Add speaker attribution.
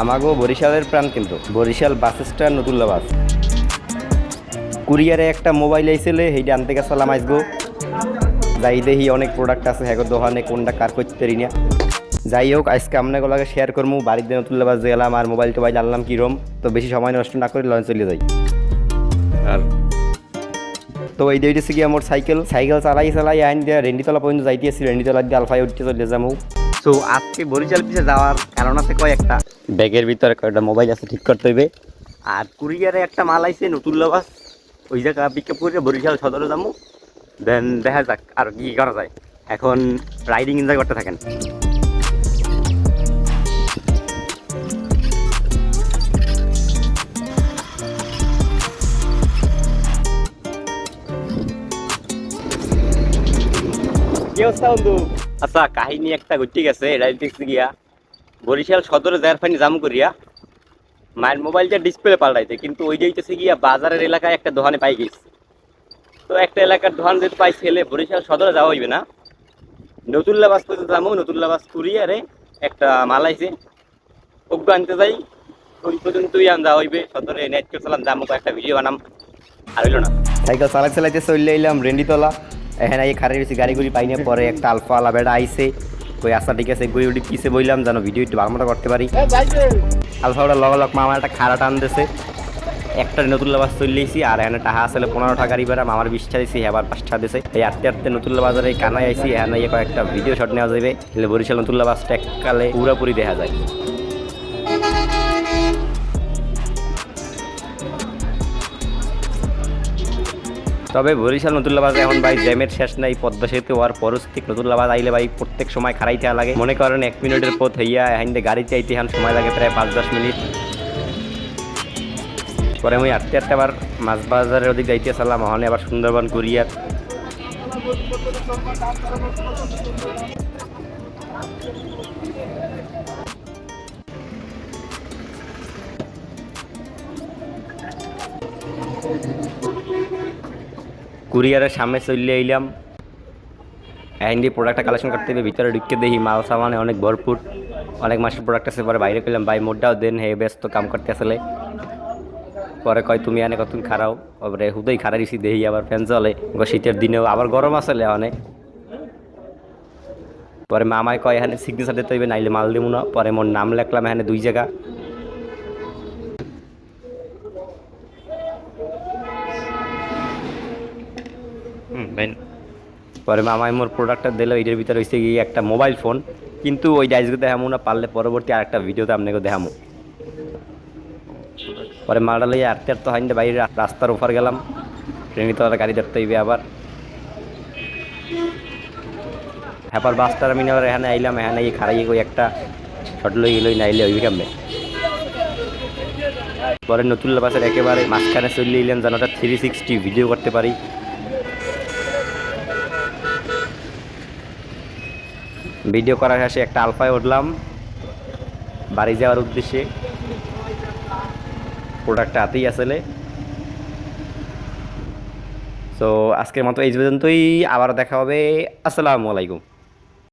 Speaker 1: আমাগো বরিশালের প্রাণ কিন্তু। বরিশাল বাস স্ট্যান্ড নতুল্লা বাস। কুরিয়ারে একটা মোবাইল আইসেলে সেইটা আনতে গেছিলাম আইসগো। যাই দেহি অনেক প্রোডাক্ট আছে হ্যাঁ দোকানে কোনটা কার করতে পারি না। যাই হোক আজকে আপনাকে লাগে শেয়ার করব বাড়িতে নতুল্লা বাস গেলাম আর মোবাইল টোবাইল আনলাম কিরম তো বেশি সময় নষ্ট না করে লঞ্চ চলে যাই। আর? তো এই দিয়েছে কি আমার সাইকেল সাইকেল চালাই চালাই আইন দিয়ে রেন্ডিতলা পর্যন্ত যাইতেছি রেন্ডিতলা দিয়ে আলফাই উঠতে চলে যাব তো আজকে বরিশাল পিছে যাওয়ার কারণ আছে কয়েকটা। ব্যাগের ভিতরে কয়েকটা মোবাইল আছে ঠিক করতে হইবে। আর কুরিয়ারে একটা মাল আইছে নতুন লবাস ওই জায়গা পিক আপ করে বরিশাল সদরে যাব। দেন দেখা যাক আর কি করা যায়। এখন রাইডিং এনজয় করতে থাকেন। কি অবস্থা বন্ধু? আচ্ছা কাহিনী একটা ঘুরতে গেছে এটা গিয়া। বরিশাল সদরে যার ফাইনি জাম করিয়া, মায়ের মোবাইলটা ডিসপ্লে পাল্টাইতে কিন্তু ওই যাইতেছে গিয়া বাজারের এলাকায় একটা দোকানে পাই গেছে। তো একটা এলাকার দোকান যেহেতু পাই, ছেলে বরিশাল সদরে যাওয়া হইবে না। নতুল্লা বাস পর্যন্ত যাব, নতুল্লা বাস কুরিয়ারে একটা মাল আইছে। ওগুলো আনতে যাই, ওই পর্যন্তই আন যাওয়া হইবে। সদরে নেট চালাম যাব একটা ভিডিও বানাম। আর হইল না। সাইকেল চালাই চালাইতে চলে এলাম, রেন্ডিতলা। এখানে এই খারে গেছি গাড়ি গুড়ি পাই না পরে একটা আলফা আলা বেড়া আইসে ওই আসা ঠিক আছে গুড়ি উড়ি পিছে বইলাম যেন ভিডিও একটু ভালো করতে পারি। আলফা ওটা লগ লগ মামা একটা খাড়া টান একটা নতুন বাস চলেছি আর এখানে টাকা আসলে পনেরো টাকা গাড়ি বেড়া মামার বিশটা দিয়েছি আবার পাঁচটা দিছে। এই আস্তে আস্তে নতুন বাজারে কানায় আইসি এখানে কয়েকটা ভিডিও শট নেওয়া যাবে বরিশাল নতুন বাসটা এককালে পুরোপুরি দেখা যায়। তবে বরিশাল নতুল্লাবাজ এখন ভাই জ্যামের শেষ নাই, পদ্মা সেতু হওয়ার পরস্তিক নতুল্লাবাজ আইলে ভাই প্রত্যেক সময় খারাইতে লাগে। মনে করেন এক মিনিটের পথ হইয়া হাইন্দে গাড়ি চাইতে এখন সময় লাগে প্রায় পাঁচ দশ মিনিট। পরে আমি আটতে আটতে আবার মাছ বাজারের ওদিক যাইতে আসলাম ওখানে আবার সুন্দরবন কুরিয়ার কুরিয়ারের সামনে চলে এলাম হ্যান্ডি প্রোডাক্টটা কালেকশন করতে হবে ভিতরে ঢুকতে দেখি মাল সামানে অনেক ভরপুর। অনেক মাসের প্রোডাক্ট আছে, পরে বাইরে পেলাম ভাই মোডটাও দেন, হে ব্যস্ত কাম করতে আসলে। পরে কয়, তুমি আনে কতক্ষণ খারাও? তারপরে হুদই খারা দিছি, দেখি আবার ফ্যান চলে শীতের দিনেও আবার গরম আসলে অনেক পরে মামায় কয়, এখানে সিগনেচার দিতে হইবে, নাইলে মাল দিব না। পরে মোর নাম লেখলাম এখানে দুই জায়গা। হুম পরে মামাই মোর প্রোডাক্টটা দিল, এটার ভিতরে হয়েছে গিয়ে একটা মোবাইল ফোন কিন্তু ওই ডাইসগুলো দেখামো না, পারলে পরবর্তী আর একটা ভিডিওতে আপনাকে দেখামো। পরে লইয়া আটতে আটতে হয়নি বাইরে রাস্তার ওপর গেলাম। ট্রেনে তো গাড়ি ধরতে হইবে আবার। হ্যাপার বাস টার্মিনাল এখানে আইলাম, এখানে এই খারাই কই একটা শট লই গেলই নাইলে ওই কেমনে? পরে নতুন বাসের একেবারে মাঝখানে চলে এলাম যেন থ্রি সিক্সটি ভিডিও করতে পারি। ভিডিও করার শেষে একটা আলফায় উঠলাম। বাড়ি যাওয়ার উদ্দেশ্যে। প্রোডাক্টটা হাতেই আসলে তো আজকের মতো এই পর্যন্তই। আবার দেখা হবে। আসসালামু আলাইকুম।